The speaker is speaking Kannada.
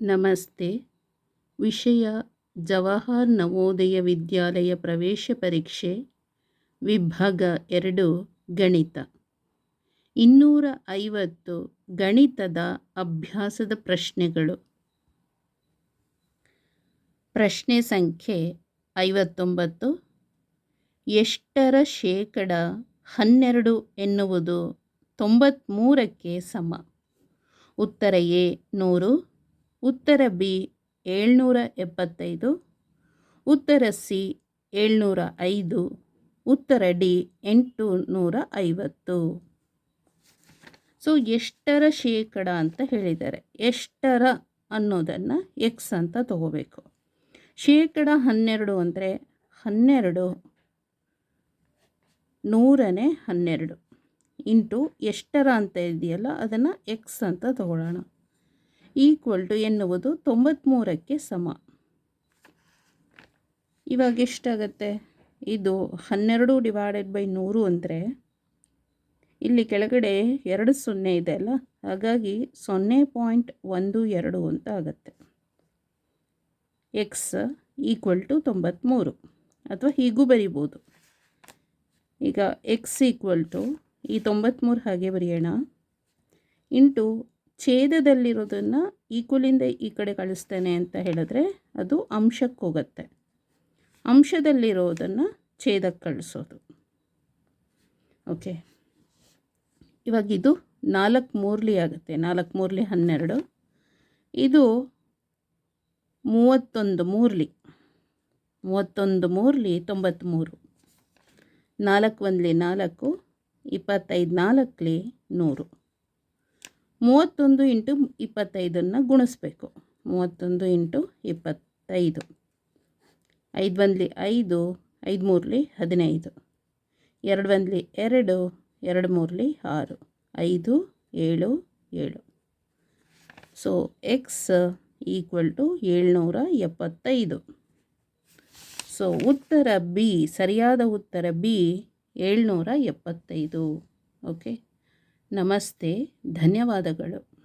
ನಮಸ್ತೆ. ವಿಷಯ ಜವಾಹರ್ ನವೋದಯ ವಿದ್ಯಾಲಯ ಪ್ರವೇಶ ಪರೀಕ್ಷೆ, ವಿಭಾಗ ಎರಡು, ಗಣಿತ. ಇನ್ನೂರ ಐವತ್ತು ಗಣಿತದ ಅಭ್ಯಾಸದ ಪ್ರಶ್ನೆಗಳು. ಪ್ರಶ್ನೆ ಸಂಖ್ಯೆ ಐವತ್ತೊಂಬತ್ತು. ಎಷ್ಟರ ಶೇಕಡ ಹನ್ನೆರಡು ಎನ್ನುವುದು ತೊಂಬತ್ತ್ಮೂರಕ್ಕೆ ಸಮ. ಉತ್ತರ ಎ, ನೂರು. ಉತ್ತರ ಬಿ ಏಳ್ನೂರ ಎಪ್ಪತ್ತೈದು, ಉತ್ತರ ಸಿ ಏಳ್ನೂರ ಐದು, ಉತ್ತರ ಡಿ ಎಂಟು ನೂರ ಐವತ್ತು. ಸೊ, ಎಷ್ಟರ ಶೇಕಡ ಅಂತ ಹೇಳಿದ್ದಾರೆ. ಎಷ್ಟರ ಅನ್ನೋದನ್ನು ಎಕ್ಸ್ ಅಂತ ತಗೋಬೇಕು. ಶೇಕಡ ಹನ್ನೆರಡು ಅಂದರೆ ಹನ್ನೆರಡು, ನೂರನೇ ಹನ್ನೆರಡು. ಇಂಟು ಎಷ್ಟರ ಅಂತ ಇದೆಯಲ್ಲ, ಅದನ್ನು ಎಕ್ಸ್ ಅಂತ ತಗೊಳ್ಳೋಣ. ಈಕ್ವಲ್ ಟು ಎನ್ನುವುದು ತೊಂಬತ್ತ್ಮೂರಕ್ಕೆ ಸಮ. ಇವಾಗ ಎಷ್ಟಾಗತ್ತೆ? ಇದು ಹನ್ನೆರಡು ಡಿವೈಡೆಡ್ ಬೈ ನೂರು ಅಂದರೆ ಇಲ್ಲಿ ಕೆಳಗಡೆ ಎರಡು ಸೊನ್ನೆ ಇದೆ ಅಲ್ಲ? ಹಾಗಾಗಿ ಸೊನ್ನೆ ಪಾಯಿಂಟ್ ಒಂದು ಎರಡು ಅಂತ ಆಗುತ್ತೆ. ಎಕ್ಸ್ ಈಕ್ವಲ್ ಟು ತೊಂಬತ್ತ್ಮೂರು ಅಥವಾ ಹೀಗೂ ಬರಿಬೋದು. ಈಗ ಎಕ್ಸ್ ಈಕ್ವಲ್ ಟು ಈ ತೊಂಬತ್ತ್ಮೂರು ಹಾಗೆ ಬರೆಯೋಣ. ಇಂಟು ಛೇದದಲ್ಲಿರೋದನ್ನು ಈಕ್ವಲಿಂದ ಈ ಕಡೆ ಕಳಿಸ್ತೇನೆ ಅಂತ ಹೇಳಿದ್ರೆ ಅದು ಅಂಶಕ್ಕೆ ಹೋಗುತ್ತೆ. ಅಂಶದಲ್ಲಿರೋದನ್ನು ಛೇದಕ್ಕೆ ಕಳಿಸೋದು. ಓಕೆ ಇವಾಗ ಇದು ನಾಲ್ಕು ಮೂರ್ಲಿ ಆಗುತ್ತೆ. ನಾಲ್ಕು ಮೂರ್ಲಿ ಹನ್ನೆರಡು. ಇದು ಮೂವತ್ತೊಂದು ಮೂರ್ಲಿ. ಮೂವತ್ತೊಂದು ಮೂರ್ಲಿ ತೊಂಬತ್ತ್ಮೂರು ನಾಲ್ಕು ಒಂದ್ಲಿ ನಾಲ್ಕು, ಇಪ್ಪತ್ತೈದು ನಾಲ್ಕಲಿ ನೂರು. ಮೂವತ್ತೊಂದು ಇಂಟು ಇಪ್ಪತ್ತೈದನ್ನು ಗುಣಿಸ್ಬೇಕು. ಮೂವತ್ತೊಂದು ಇಂಟು ಇಪ್ಪತ್ತೈದು. ಐದು ಬಂದಲಿ ಐದು ಐದು ಮೂರಲಿ ಹದಿನೈದು. ಎರಡು ಬಂದಲಿ ಎರಡು ಎರಡು ಮೂರಲಿ ಆರು. ಐದು, ಏಳು ಏಳು. ಸೊ ಎಕ್ಸ್ ಈಕ್ವಲ್ ಟು ಏಳ್ನೂರ ಎಪ್ಪತ್ತೈದು. ಸೊ ಉತ್ತರ ಬಿ ಸರಿಯಾದ ಉತ್ತರ ಬಿ ಏಳ್ನೂರ ಎಪ್ಪತ್ತೈದು. ಓಕೆ ನಮಸ್ತೆ ಧನ್ಯವಾದಗಳು.